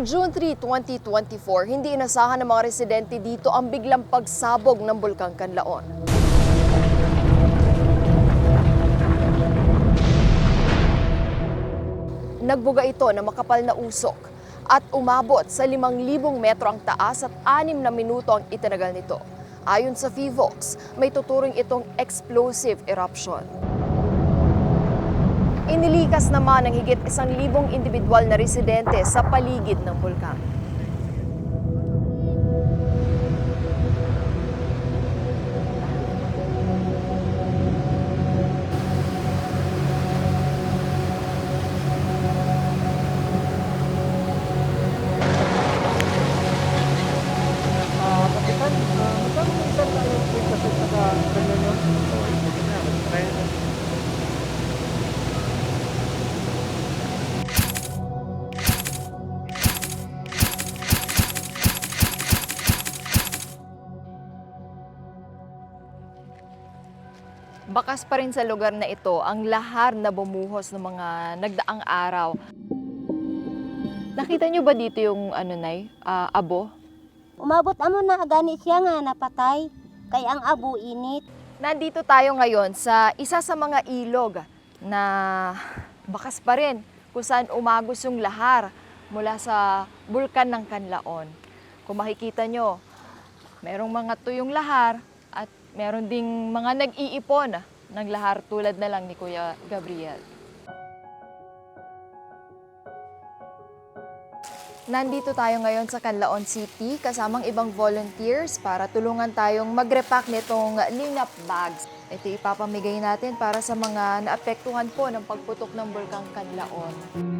Noong June 3, 2024, hindi inasahan ng mga residente dito ang biglang pagsabog ng Bulkang Kanlaon. Nagbuga ito ng makapal na usok at umabot sa 5,000 metro ang taas at 6 na minuto ang itinagal nito. Ayon sa FIVOX, may tuturing itong explosive eruption. Inilikas naman ng higit isang libong individual na residente sa paligid ng bulkan. Bakas pa rin sa lugar na ito ang lahar na bumuhos ng mga nagdaang araw. Nakita niyo ba dito yung ano nay, ah, abo? Umabot amo na gani siya nga napatay. Kay ang abo init. Nandito tayo ngayon sa isa sa mga ilog na bakas pa rin kung saan umagos yung lahar mula sa bulkan ng Kanlaon. Kung makikita nyo, merong mga tuyong lahar meron ding mga nag-iipon ng lahar tulad na lang ni Kuya Gabriel. Nandito tayo ngayon sa Canlaon City kasamang ibang volunteers para tulungan tayong mag-repack nitong lingap bags. Ito ipapamigay natin para sa mga naapektuhan po ng pagputok ng Bulkang Canlaon.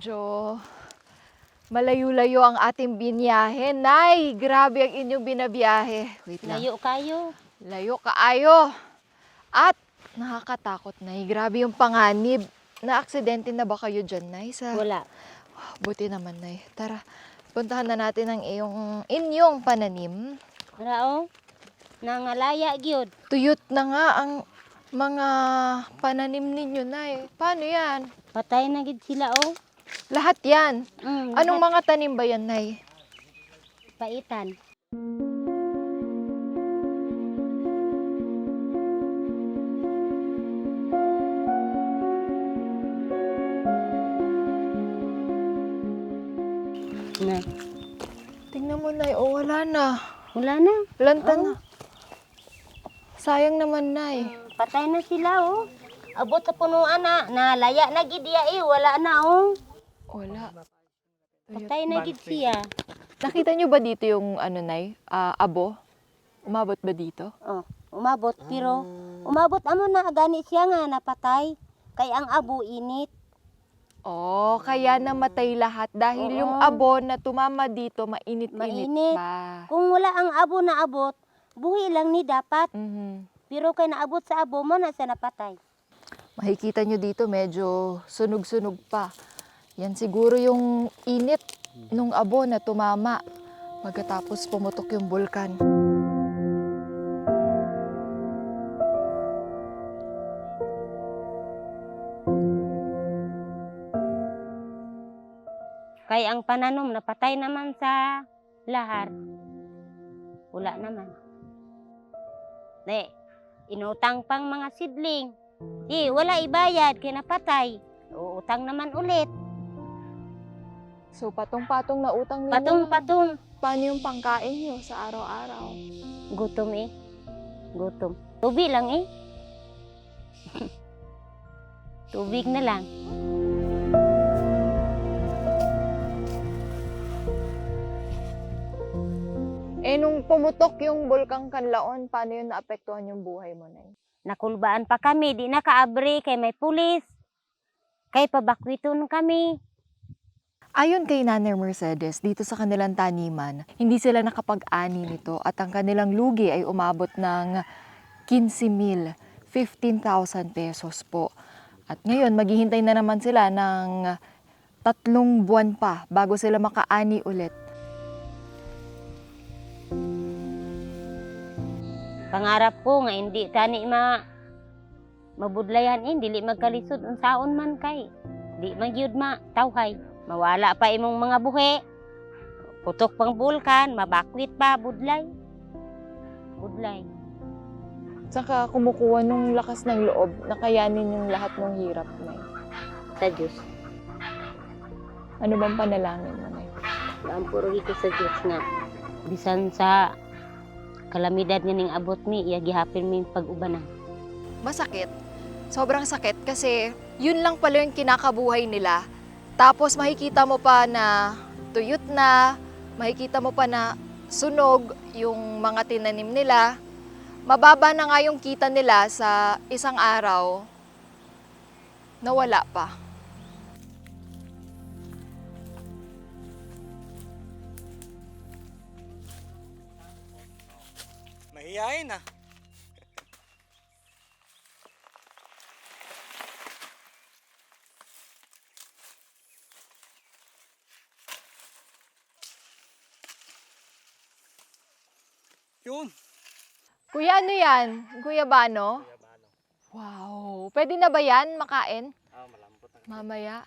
Medyo malayo-layo ang ating binyahe. Nay, grabe ang inyong binabiyahe. Wait lang. Layo kayo. Layo kaayo. At nakakatakot, Nay. Grabe yung panganib. Na-aksidente na ba kayo dyan, Nay? Sa... Wala. Buti naman, Nay. Tara, puntahan na natin ang iyong, inyong pananim. Rao. Nangalaya gyud. Tuyot na nga ang mga pananim ninyo, Nay. Paano yan? Patay na gid sila oh. Lahat yan. Mm, Anong lahat mga tanim ba yan, Nay? paitan? Na, Tingnan mo, Nay. O, wala na. wala na. Lanta Oh. na. Sayang naman, Nay. Patay na sila oh. Abot sa punuan na. Nalaya na gid iya eh. Wala na oh. Wala. Patay na gid siya. Nakita nyo ba dito yung ano nay, ah, abo? Umabot ba dito? Oh, umabot pero umabot amo na gani siya nga napatay. Kay ang abo init. Oh, kaya namatay lahat dahil yung Oo. abo na tumama dito mainit-init Mainit. pa. Kung wala ang abo na abot, buhi lang ni dapat. Mhm. Pero kay naabot sa abo mo na siya napatay. Makikita nyo dito medyo sunog-sunog pa. Yan siguro yung init nung abo na tumama pagkatapos pumutok yung bulkan. Kay ang pananom napatay naman sa lahar. Wala naman. Ne, inutang pang mga sidling. Di, wala ibayad kay napatay. Uutang naman ulit. So patong-patong na utang ninyo. Patong-patong. Paano yung pangkain nyo sa araw-araw? Gutom eh. Gutom. Tubig lang eh. Tubig na lang. Eh nung pumutok yung bulkang Kanlaon, paano yun naapektuhan yung buhay mo na Nakulbaan pa kami. Di nakaabre kay may pulis. Kay pabakwiton kami. Ayon kay Nanay Mercedes, dito sa kanilang taniman, hindi sila nakapag-ani nito at ang kanilang lugi ay umabot ng 15,000, 15,000 pesos po. At ngayon, maghihintay na naman sila ng tatlong buwan pa bago sila makaani ulit. Pangarap ko nga hindi tani ma mabudlayan in dili magkalisod ang saon man kay. Di magyud ma tawhay. Mawala pa imong mga buhi. Putok pang bulkan, mabakwit pa budlay. Budlay. Saka kumukuha nung lakas ng loob na kayanin yung lahat ng hirap na Sa Diyos. Ano bang panalangin mo na Ang puro ito sa Diyos nga. Bisan sa kalamidad nga ning abot mi, iya gihapin mi pag-ubanan. Masakit. Sobrang sakit kasi yun lang pala yung kinakabuhay nila. Tapos makikita mo pa na tuyot na, makikita mo pa na sunog yung mga tinanim nila. Mababa na nga yung kita nila sa isang araw. Nawala pa. Mahihayin ah. Yun. Kuya, ano yan? Kuya Bano? Wow. Pwede na ba yan makain? Ah, malambot ang Mamaya.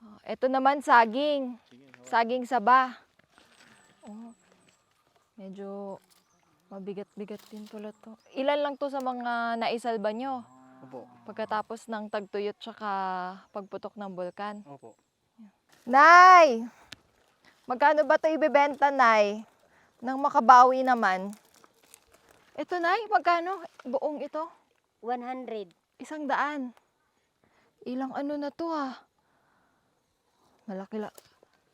Oh, Ito naman saging. Saging saba. Oh, medyo mabigat-bigat din pala to. Ilan lang to sa mga naisalba nyo Opo. pagkatapos ng tagtuyot tsaka pagputok ng bulkan. Opo. Nay! Magkano ba ito ibebenta, Nay? Nang makabawi naman. Ito, Nay, magkano? Buong ito? 100. Isang daan. Ilang ano na to ah. Malaki la.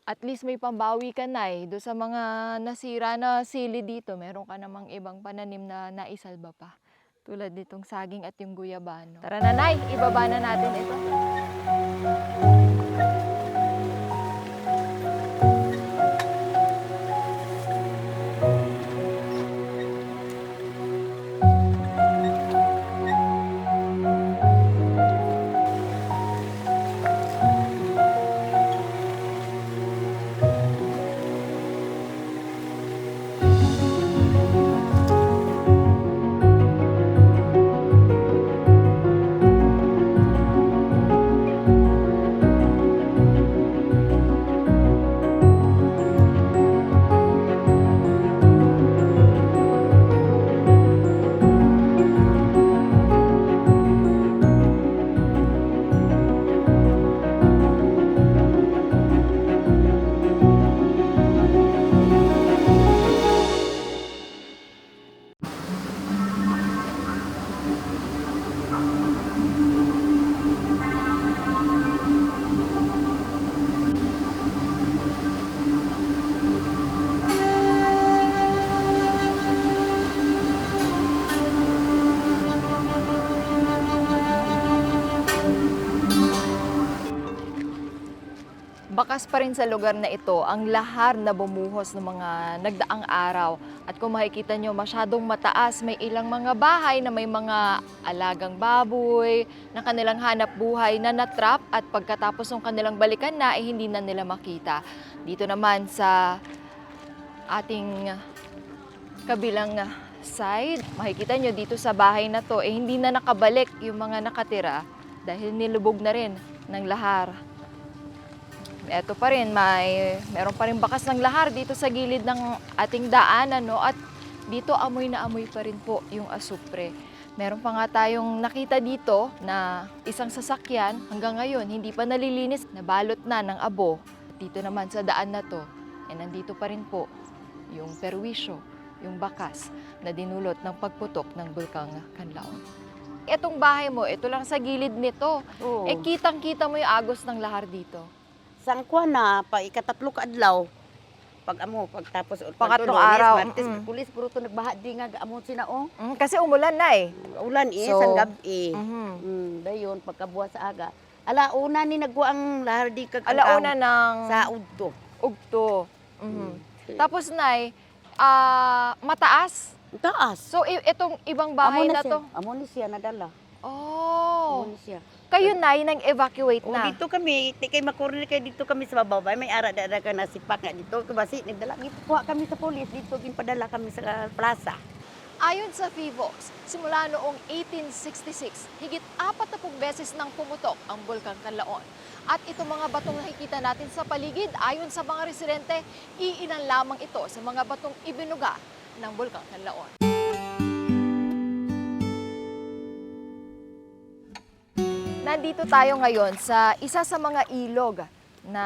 At least may pambawi ka na eh. Doon sa mga nasira na sili dito, meron ka namang ibang pananim na naisalba pa. Tulad nitong saging at yung guyabano. Tara na, Nay. Ibaba na natin ito. Bakas pa rin sa lugar na ito ang lahar na bumuhos ng mga nagdaang araw. At kung makikita nyo, masyadong mataas. May ilang mga bahay na may mga alagang baboy, na kanilang hanap buhay na natrap at pagkatapos ng kanilang balikan na, eh, hindi na nila makita. Dito naman sa ating kabilang side, makikita nyo dito sa bahay na to, eh hindi na nakabalik yung mga nakatira dahil nilubog na rin ng lahar. Ito pa rin, may meron pa rin bakas ng lahar dito sa gilid ng ating daanan, no? At dito amoy na amoy pa rin po yung asupre. Meron pa nga tayong nakita dito na isang sasakyan hanggang ngayon hindi pa nalilinis, nabalot na ng abo. Dito naman sa daan na to, eh nandito pa rin po yung perwisyo, yung bakas na dinulot ng pagputok ng bulkang Kanlaon. Etong bahay mo, ito lang sa gilid nito. Oo. Eh kitang-kita mo yung agos ng lahar dito. Sang kuan na pa ikatatlo ka adlaw. Pag amo pagtapos Pangatlong pagtuloy, araw, Martes, mm. pulis puro to nagbaha di nga amo sinaong. Mm, kasi umulan na eh. Ulan eh So, sang gabi. Mhm. Mm, dayon pagkabuhat sa aga. Alauna ni nagwa ang lahar di kag Alauna ng sa udto. ugto. Mhm. Mm. Tapos nay, ah, mataas. taas. So itong ibang bahay amo na siya, to. Amo ni siya nadala. Oh. Amo ni siya. Kayo nay nang evacuate O na. dito kami, di kay makorner kay dito kami sa bababa, may ara da ka na sipak nga dito. Kasi nagdala kuha kami sa pulis dito ginpadala kami sa plaza. Ayon sa FIVOX, simula noong 1866, higit apat na beses nang pumutok ang Bulkang Kanlaon. At itong mga batong nakikita natin sa paligid, ayon sa mga residente, iilan lamang ito sa mga batong ibinuga ng Bulkang Kanlaon. Nandito tayo ngayon sa isa sa mga ilog na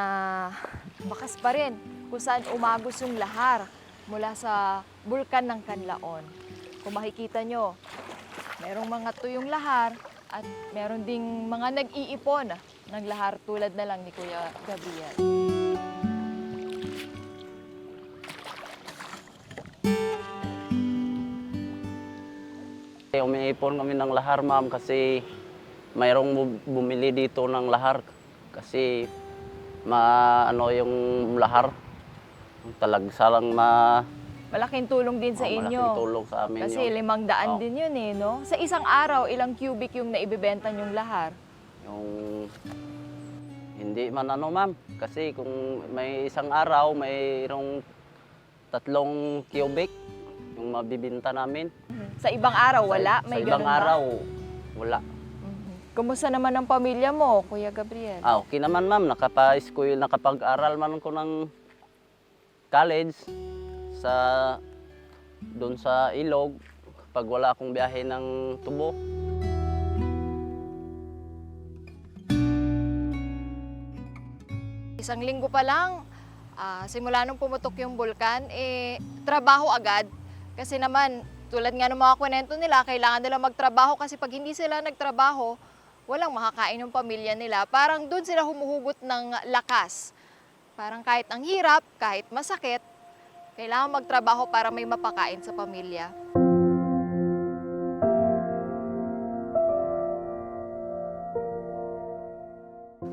bakas pa rin kung saan umagos yung lahar mula sa bulkan ng Kanlaon. Kung makikita nyo, merong mga tuyong lahar at meron ding mga nag-iipon ng lahar tulad na lang ni Kuya Gabriel. Umiipon kami ng lahar, ma'am, kasi mayroong bu- bumili dito ng lahar. Kasi maano yung lahar. Talagsalang ma Malaking tulong din sa oh, inyo. malaking tulong sa amin Kasi yun. limang daan Oo. din yun eh, no? Sa isang araw, ilang cubic yung naibibenta yung lahar? Yung hindi man ano, ma'am. Kasi kung may isang araw, mayroong tatlong cubic yung mabibinta namin. Sa ibang araw, wala? Sa, May sa ibang ba? araw, wala. Kumusta naman ang pamilya mo, Kuya Gabriel? Ah, okay naman ma'am, nakapa-school, nakapag-aral man ko ng college sa doon sa Ilog pag wala akong biyahe ng tubo. Isang linggo pa lang, ah, simula nung pumutok yung bulkan, eh, trabaho agad. Kasi naman, tulad nga ng mga kwento nila, kailangan nila magtrabaho kasi pag hindi sila nagtrabaho, walang makakain ng pamilya nila. Parang doon sila humuhugot ng lakas. Parang kahit ang hirap, kahit masakit, kailangan magtrabaho para may mapakain sa pamilya.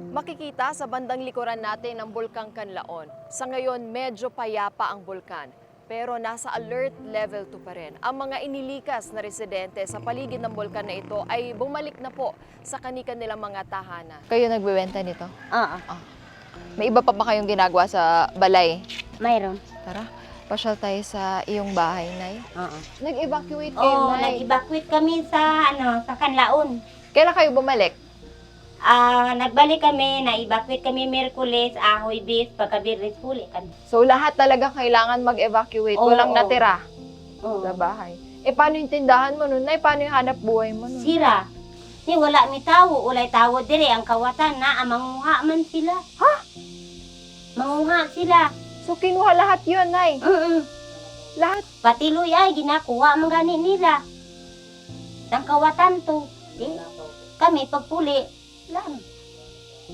Makikita sa bandang likuran natin ang Bulkang Kanlaon. Sa ngayon, medyo payapa ang bulkan. Pero nasa alert level 2 pa rin. Ang mga inilikas na residente sa paligid ng bulkan na ito ay bumalik na po sa kanika nilang mga tahanan. Kayo nagbebenta nito? Ah, May iba pa ba kayong ginagawa sa balay? Mayroon. Tara, pasyal tayo sa iyong bahay, Nay. Oo. Nag-evacuate kayo, Oo, Nay. nag-evacuate kami sa ano, sa Kanlaon. Kailan kayo bumalik? Ah, nagbalik kami, na-evacuate kami Miyerkules, Ahoy Bis, pagka-Birris huli kami. So lahat talaga kailangan mag-evacuate. Oo, Walang oo. natira Oo. sa bahay. Eh, paano yung tindahan mo nun, Nay? Paano yung hanap buhay mo nun? Sira. Ni wala mi tawo, ulay tawo dire ang kawatan na amangungha man sila. Ha? Mangungha sila. So, kinuha lahat yun, Nay. Mm. Lahat. Pati luy ay ginakuha man gani nila. Nang kawatan to. Eh, kami pagpuli, lang.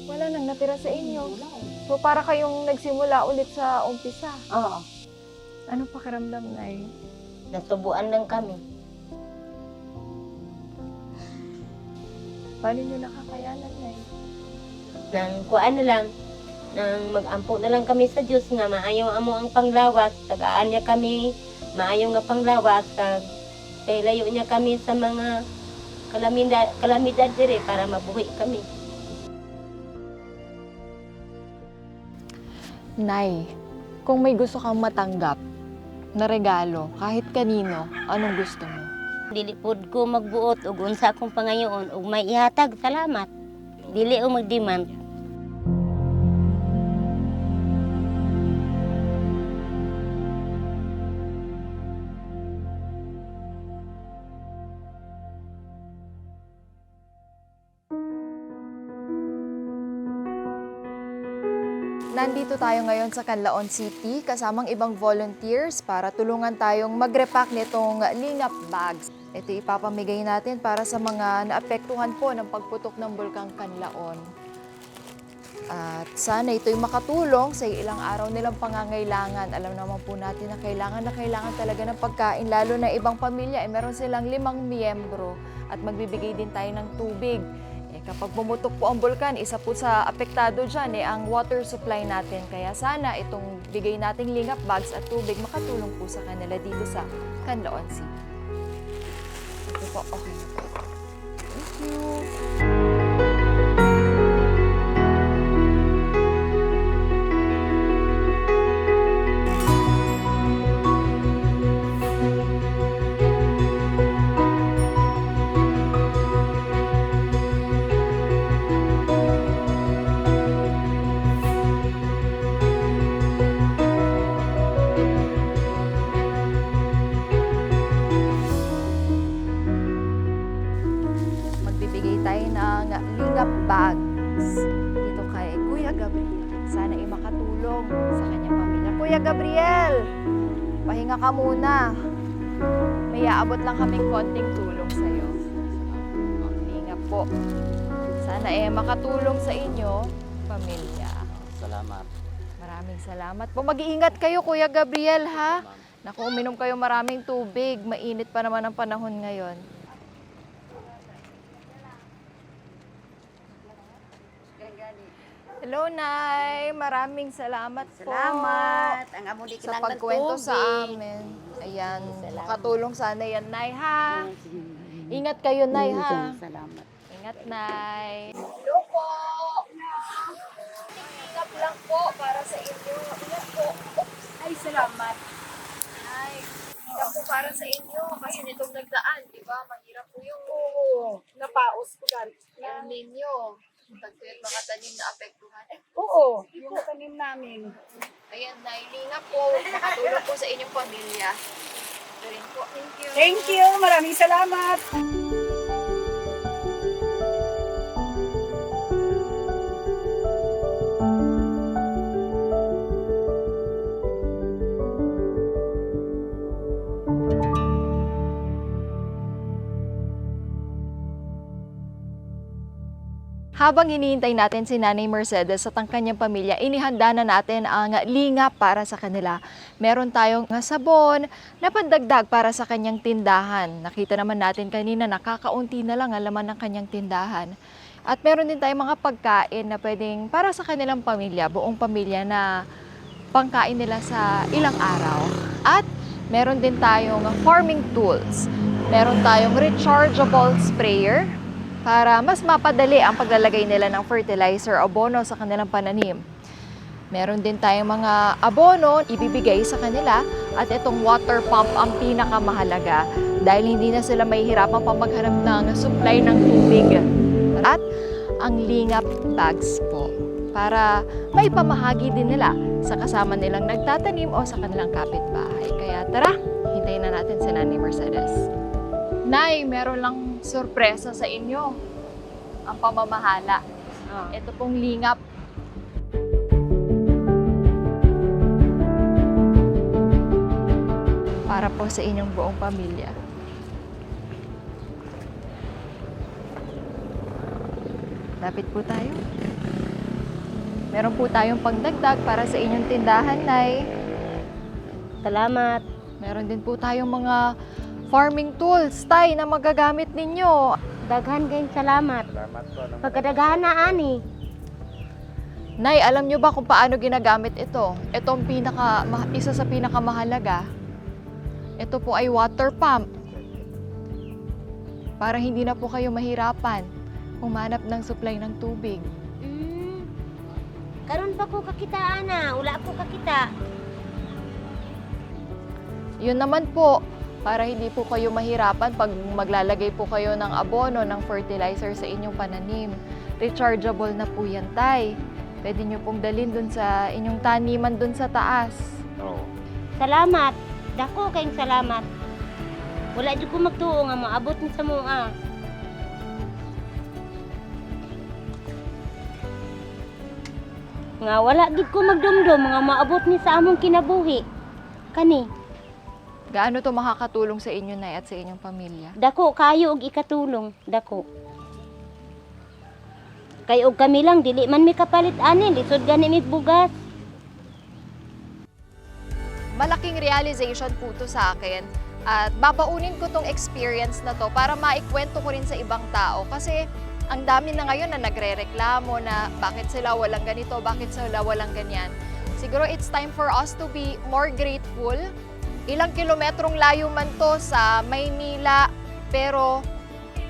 Wala nang natira sa inyo. So, para kayong nagsimula ulit sa umpisa. Oo, Ano pakiramdam, Nay? nasubuan lang kami. Paano nyo nakakayanan, Nay? Nang kuan na lang, nang mag-ampo na lang kami sa Dios nga maayo amo ang panglawas tagaan niya kami maayo nga panglawas kay layo niya kami sa mga kalamidad kalamidad dire para mabuhi kami. Nay, kung may gusto kang matanggap na regalo, kahit kanino, anong gusto mo? dili pod ko magbuot og unsa akong pangayoon ug may ihatag salamat. Dili o magdemand Nandito tayo ngayon sa Canlaon City kasamang ibang volunteers para tulungan tayong mag-repack nitong lingap bags. Ito ipapamigay natin para sa mga naapektuhan po ng pagputok ng Bulkang Canlaon. At sana ito'y makatulong sa ilang araw nilang pangangailangan. Alam naman po natin na kailangan na kailangan talaga ng pagkain, lalo na ibang pamilya, eh, meron silang limang miyembro at magbibigay din tayo ng tubig. Eh, kapag bumutok po ang bulkan, isa po sa apektado dyan eh, ang water supply natin. Kaya sana itong bigay nating lingap bags at tubig makatulong po sa kanila dito sa Canlaon City. Ito po, okay. Thank you. May aabot lang kaming konting tulong sa iyo. Lingap po. Sana eh makatulong sa inyo, pamilya. Salamat. Maraming salamat po. Mag-iingat kayo, Kuya Gabriel, ha? Naku, uminom kayo maraming tubig. Mainit pa naman ang panahon ngayon. Hello, Nay. Maraming salamat, po. Salamat. Ang amo di Sa pagkwento sa tubig. amin. Ayan, Salamat. makatulong sana yan, Nay, ha? Ingat kayo, Nay, ha? Salamat. Ingat, Nay. Hello po. Ingat lang po para sa inyo. Ingat po. Oops. Ay, salamat. Ay, ingat po para sa inyo. Kasi nitong nagdaan, di ba? Mahirap po yung napaos ko galit. Yan ninyo. Pagkayat mga tanim na apektuhan. Eh, Oo, yung tanim namin. ayan, Nay. Linga po. Makatulong po sa inyong pamilya. Ito rin po. Thank you. Thank you. Maraming salamat. Habang hinihintay natin si Nanay Mercedes at ang kanyang pamilya, inihanda na natin ang lingap para sa kanila. Meron tayong sabon na pandagdag para sa kanyang tindahan. Nakita naman natin kanina nakakaunti na lang ang laman ng kanyang tindahan. At meron din tayong mga pagkain na pwedeng para sa kanilang pamilya, buong pamilya na pangkain nila sa ilang araw. At meron din tayong farming tools. Meron tayong rechargeable sprayer para mas mapadali ang paglalagay nila ng fertilizer o abono sa kanilang pananim. Meron din tayong mga abono ibibigay sa kanila at itong water pump ang pinakamahalaga dahil hindi na sila mahihirapan pa maghanap ng supply ng tubig. At ang lingap bags po para may pamahagi din nila sa kasama nilang nagtatanim o sa kanilang kapitbahay. Kaya tara, hintayin na natin si Nanay Mercedes. Nay, meron lang sorpresa sa inyo. Ang pamamahala. oh. Ito pong lingap. Para po sa inyong buong pamilya. Lapit po tayo. Meron po tayong pagdagdag para sa inyong tindahan, Nay. salamat Meron din po tayong mga farming tools, Tay, na magagamit ninyo. daghan kayong salamat Salamat po. Ano, pagkadaghan na ani Nay, alam nyo ba kung paano ginagamit ito? Ito ang pinaka, isa sa pinakamahalaga. Ito po ay water pump. Para hindi na po kayo mahirapan humanap ng supply ng tubig. Mm. Karon pa ko kakitaan na, wala ko kakita. Yun naman po, para hindi po kayo mahirapan pag maglalagay po kayo ng abono, ng fertilizer sa inyong pananim. Rechargeable na po yan, tay. Pwede nyo pong dalhin dun sa inyong taniman dun sa taas. Oo. Salamat. Dako kayong salamat. Wala jud ko magtuo nga maabot ni sa mua. Nga wala gid ko magdumdum nga maabot ni sa among kinabuhi. Kani, Gaano to makakatulong sa inyo, Nay, at sa inyong pamilya? dako kayo og ikatulong, dako. Kay og kami lang dili man mi kapalit ani lisod gani mi bugas. malaking realization po to sa akin at babaunin ko tong experience na to para maikwento ko rin sa ibang tao kasi ang dami na ngayon na nagrereklamo na bakit sila walang ganito, bakit sila walang ganyan. Siguro it's time for us to be more grateful. Ilang kilometrong layo man to sa Maynila pero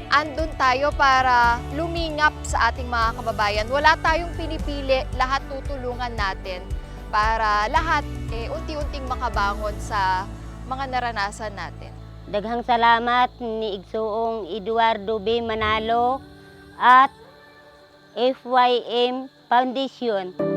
andun tayo para lumingap sa ating mga kababayan. Wala tayong pinipili, lahat tutulungan natin para lahat eh, unti-unting makabangon sa mga naranasan natin. Daghang salamat ni Igsuong Eduardo B. Manalo at FYM Foundation